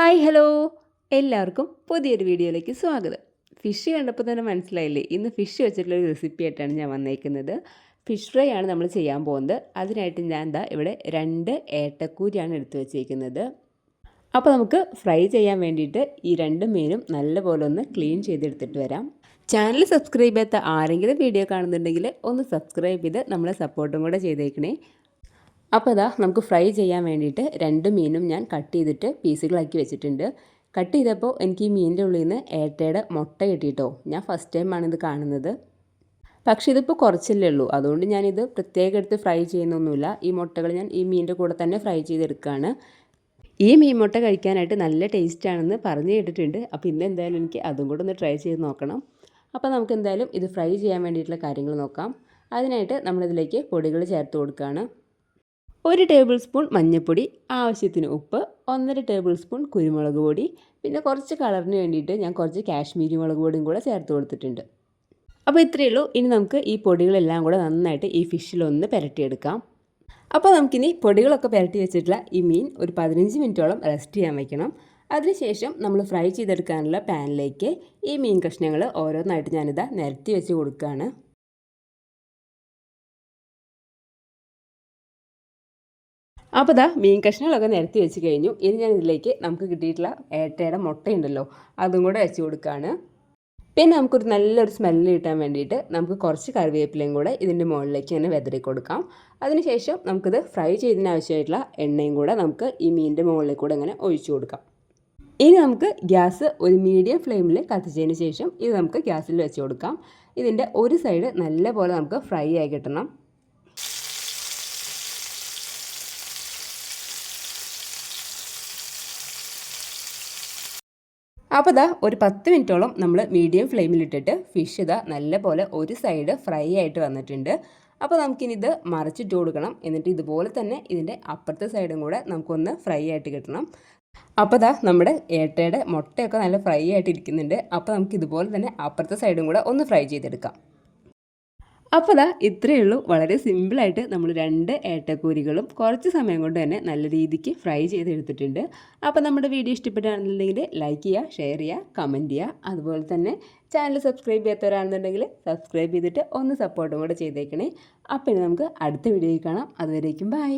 Hi hello. എല്ലാവർക്കും പുതിയൊരു വീഡിയോയിലേക്ക് സ്വാഗതം. ഫിഷ് കണ്ടപ്പോൾ തന്നെ മനസ്സിലായില്ലേ? ഇന്ന് ഫിഷ് വെച്ചിട്ടുള്ളൊരു റെസിപ്പി ആയിട്ടാണ് ഞാൻ വന്നേക്കുന്നത്. ഫിഷ് ഫ്രൈ ആണ് നമ്മൾ ചെയ്യാൻ പോകുന്നത്. അതിനായിട്ട് ഞാൻ എന്താ ഇവിടെ രണ്ട് ഏട്ടക്കൂരിയാണ് എടുത്തു വച്ചേക്കുന്നത്. അപ്പോൾ നമുക്ക് ഫ്രൈ ചെയ്യാൻ വേണ്ടിയിട്ട് ഈ രണ്ട് മീനും നല്ലപോലെ ഒന്ന് ക്ലീൻ ചെയ്തെടുത്തിട്ട് വരാം. ചാനൽ സബ്സ്ക്രൈബ് ചെയ്യാത്ത ആരെങ്കിലും വീഡിയോ കാണുന്നുണ്ടെങ്കിൽ ഒന്ന് സബ്സ്ക്രൈബ് ചെയ്ത് നമ്മളെ സപ്പോർട്ടും കൂടെ ചെയ്തേക്കണേ. അപ്പോൾ ഇതാ നമുക്ക് ഫ്രൈ ചെയ്യാൻ വേണ്ടിയിട്ട് രണ്ട് മീനും ഞാൻ കട്ട് ചെയ്തിട്ട് പീസുകളാക്കി വെച്ചിട്ടുണ്ട്. കട്ട് ചെയ്തപ്പോൾ എനിക്ക് ഈ മീനിന്റെ ഉള്ളിൽ നിന്ന് ഏട്ടയുടെ മുട്ട കിട്ടിയിട്ടോ. ഞാൻ ഫസ്റ്റ് ടൈമാണ് ഇത് കാണുന്നത്. പക്ഷേ ഇതിപ്പോൾ കുറച്ചല്ലേ ഉള്ളൂ. അതുകൊണ്ട് ഞാനിത് പ്രത്യേകം എടുത്ത് ഫ്രൈ ചെയ്യുന്നൊന്നുമില്ല. ഈ മുട്ടകൾ ഞാൻ ഈ മീനിന്റെ കൂടെ തന്നെ ഫ്രൈ ചെയ്തെടുക്കുകയാണ്. ഈ മീൻ മുട്ട കഴിക്കാനായിട്ട് നല്ല ടേസ്റ്റാണെന്ന് പറഞ്ഞു കേട്ടിട്ടുണ്ട്. അപ്പോൾ ഇന്ന് എന്തായാലും എനിക്ക് അതും കൂടെ ഒന്ന് ട്രൈ ചെയ്ത് നോക്കണം. അപ്പോൾ നമുക്ക് എന്തായാലും ഇത് ഫ്രൈ ചെയ്യാൻ വേണ്ടിയിട്ടുള്ള കാര്യങ്ങൾ നോക്കാം. അതിനായിട്ട് നമ്മളിതിലേക്ക് പൊടികൾ ചേർത്ത് കൊടുക്കുകയാണ്. ഒരു ടേബിൾ സ്പൂൺ മഞ്ഞൾപ്പൊടി ആവശ്യത്തിന് ഉപ്പ് ഒന്നര ടേബിൾ സ്പൂൺ കുരുമുളക് പൊടി പിന്നെ കുറച്ച് കളറിന് വേണ്ടിയിട്ട് ഞാൻ കുറച്ച് കാശ്മീരി മുളക് പൊടിയും കൂടെ ചേർത്ത് കൊടുത്തിട്ടുണ്ട്. അപ്പോൾ ഇത്രയേ ഉള്ളൂ. ഇനി നമുക്ക് ഈ പൊടികളെല്ലാം കൂടെ നന്നായിട്ട് ഈ ഫിഷിലൊന്ന് പുരട്ടിയെടുക്കാം. അപ്പോൾ നമുക്കിനി പൊടികളൊക്കെ പുരട്ടി വെച്ചിട്ടുള്ള ഈ മീൻ ഒരു പതിനഞ്ച് മിനിറ്റോളം റെസ്റ്റ് ചെയ്യാൻ വയ്ക്കണം അതിനുശേഷം നമ്മൾ ഫ്രൈ ചെയ്തെടുക്കാനുള്ള പാനിലേക്ക് ഈ മീൻ കഷ്ണങ്ങൾ ഓരോന്നായിട്ട് ഞാനിതാ നിരത്തി വെച്ച് കൊടുക്കുകയാണ്. അപ്പോൾ ഇതാ മീൻ കഷ്ണങ്ങളൊക്കെ നിരത്തി വെച്ച് കഴിഞ്ഞു. ഇനി ഞാൻ ഇതിലേക്ക് നമുക്ക് കിട്ടിയിട്ടുള്ള ഏട്ടയുടെ മുട്ടയുണ്ടല്ലോ അതും കൂടെ വെച്ച് കൊടുക്കുകയാണ് പിന്നെ നമുക്കൊരു നല്ലൊരു സ്മെല്ല് കിട്ടാൻ വേണ്ടിയിട്ട് നമുക്ക് കുറച്ച് കറിവേപ്പിലയും കൂടെ ഇതിന്റെ മുകളിലേക്ക് ഇങ്ങനെ വെതറി കൊടുക്കാം. അതിനുശേഷം നമുക്കിത് ഫ്രൈ ചെയ്തതിന് ആവശ്യമായിട്ടുള്ള എണ്ണയും കൂടെ നമുക്ക് ഈ മീനിന്റെ മുകളിലേക്ക് കൂടെ ഇങ്ങനെ ഒഴിച്ചു കൊടുക്കാം. ഇനി നമുക്ക് ഗ്യാസ് ഒരു മീഡിയം ഫ്ലെയിമിൽ കത്തിച്ചതിന് ശേഷം ഇത് നമുക്ക് ഗ്യാസിൽ വെച്ച് കൊടുക്കാം. ഇതിന്റെ ഒരു സൈഡ് നല്ല പോലെ നമുക്ക് ഫ്രൈ ആയി കിട്ടണം. അപ്പോൾ ഇതാ ഒരു പത്ത് മിനിറ്റോളം നമ്മൾ മീഡിയം ഫ്ലെയിമിലിട്ടിട്ട് ഫിഷ് ഇതാ നല്ല പോലെ ഒരു സൈഡ് ഫ്രൈ ആയിട്ട് വന്നിട്ടുണ്ട്. അപ്പോൾ നമുക്കിനി ഇത് മറിച്ചിട്ട് കൊടുക്കണം. എന്നിട്ട് ഇതുപോലെ തന്നെ ഇതിന്റെ അപ്പുറത്തെ സൈഡും കൂടെ നമുക്കൊന്ന് ഫ്രൈ ആയിട്ട് കിട്ടണം. അപ്പോൾ ഇതാ നമ്മുടെ ഏട്ടയുടെ മുട്ടയൊക്കെ നല്ല ഫ്രൈ ആയിട്ട് ഇരിക്കുന്നുണ്ട്. അപ്പോൾ നമുക്ക് ഇതുപോലെ തന്നെ അപ്പുറത്തെ സൈഡും കൂടെ ഒന്ന് ഫ്രൈ ചെയ്തെടുക്കാം. അപ്പോൾ അതാ ഇത്രയേ ഉള്ളൂ. വളരെ സിമ്പിളായിട്ട് നമ്മൾ രണ്ട് ഏട്ടക്കൂരികളും കുറച്ച് സമയം കൊണ്ട് തന്നെ നല്ല രീതിക്ക് ഫ്രൈ ചെയ്തെടുത്തിട്ടുണ്ട്. അപ്പോൾ നമ്മുടെ വീഡിയോ ഇഷ്ടപ്പെട്ടാണെന്നുണ്ടെങ്കിൽ ലൈക്ക് ചെയ്യുക ഷെയർ ചെയ്യുക കമന്റ് ചെയ്യുക. അതുപോലെ തന്നെ ചാനൽ സബ്സ്ക്രൈബ് ചെയ്യാത്തവരാണെന്നുണ്ടെങ്കിൽ സബ്സ്ക്രൈബ് ചെയ്തിട്ട് ഒന്ന് സപ്പോർട്ടും കൂടെ ചെയ്തേക്കണേ. അപ്പോൾ നമുക്ക് അടുത്ത വീഡിയോയിൽ കാണാം. അതുവരേക്കും ബൈ